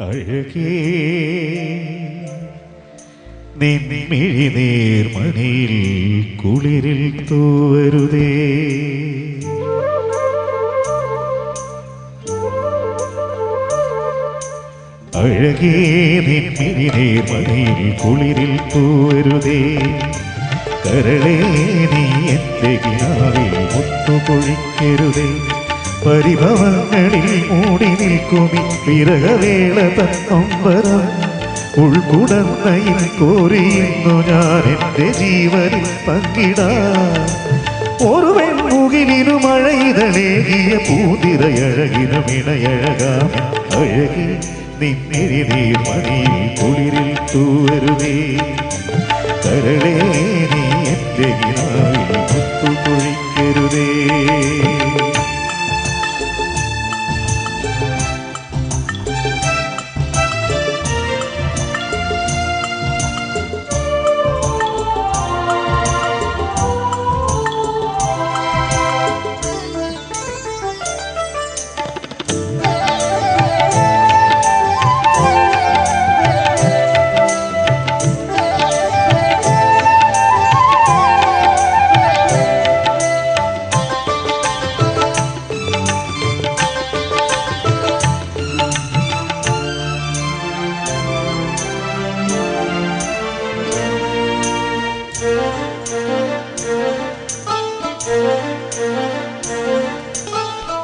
അഴകേ. നിൻമിഴി നേർമണിയിൽ കുളിരിൽ തൂവരുതേ. അഴകേ നിമ്മിഴി നേർമണിയിൽ കുളിരിൽ തൂവരുതേ. കരളേ നീ എന്റെ കിനാവിൽ മുത്തുപൊഴിക്കരുതേ പരിഭവങ്ങളിൽ മൂടി നിൽക്കുമി. വിരകവേള തന്നൊമ്പരം ഉൾക്കുടന്നയിൽ കോരിയുന്നു ഞാൻ എന്റെ ജീവനിൽ പങ്കിടാ ഒരു വെൺമുകിലിനു മഴയിതളേകിയ പൂതിരയഴകിനും ഇണയഴകാം. അഴകി നിന്നിരി നീർ മണിയിൽ കുളിരിൽ തൂവരുതേ. കരളേ നീ എന്റെ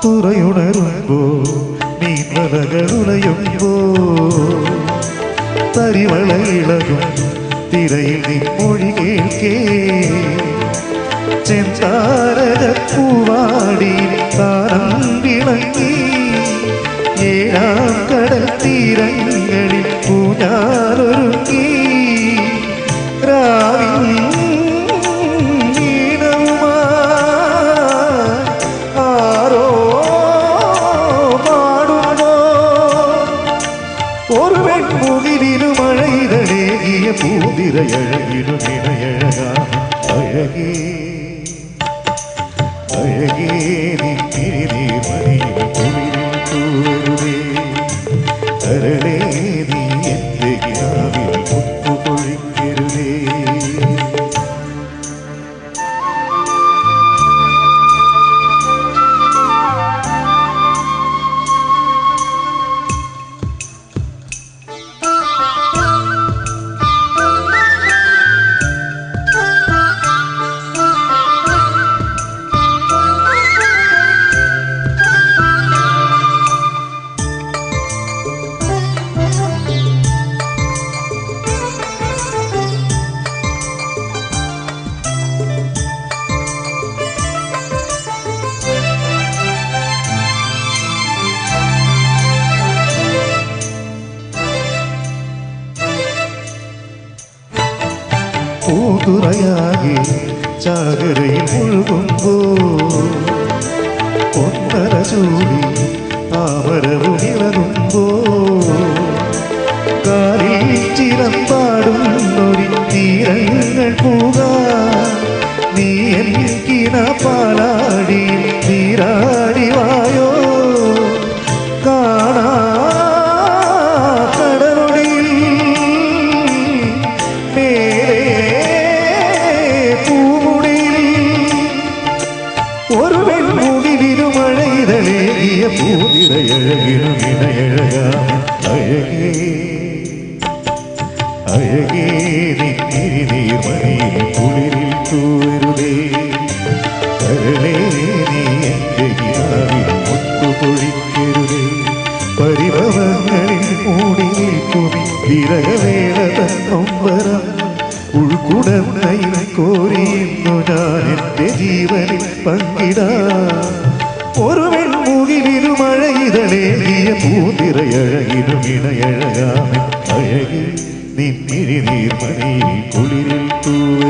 തുറയുണരുമ്പോ നീന്തലകളുളയുമ്പോ തരിവളയിളകും തിരയിൽ നിൻമൊഴി കേൾക്കേ ചെന്താരകപ്പൂവാടി മഴയിതഴേകിയ പൂതിരയഴകിനു നിണയഴകാം അഴകേ അഴകേ നിന്നിരി നീർമണിയിൽ കുളിരിൽ നീ എന്റെ പൂതുറയാകെ ചാകരയിൽ മുഴുകുമ്പോ ഒന്നര ചൂടി ആമരവും ഇളകുമ്പോ കാലിൽ ചിലമ്പാടുന്നൊരി തീരങ്ങൾ പോകാ. നീ എനിക്കിന പാലാടി നീരാടി പൂതിരയഴകിനു വിനയഴകാം അഴകേ അഴകേ നിന്നിരി കുളിരിൽ തൂവരുതേ കരളേ നീ എന്റെ മുത്തുപൊഴിക്കരുതേ പരിഭവങ്ങളിൽ മൂടി നിൽക്കുമി വിരകവേള തന്നൊമ്പരം ഉൾക്കുടന്നയിൽ കോരിയുന്നു ഞാൻ എന്റെ ജീവനിൽ പങ്കിടാം. ഒരു വെൺമുകിലിനു മഴയിതളേകിയ പൂതിരയഴകിനും ഇണയഴകാമൻ അഴകി നിന്നിരി നീർമണിയിൽ കുളിരിൽ തൂവരുതേ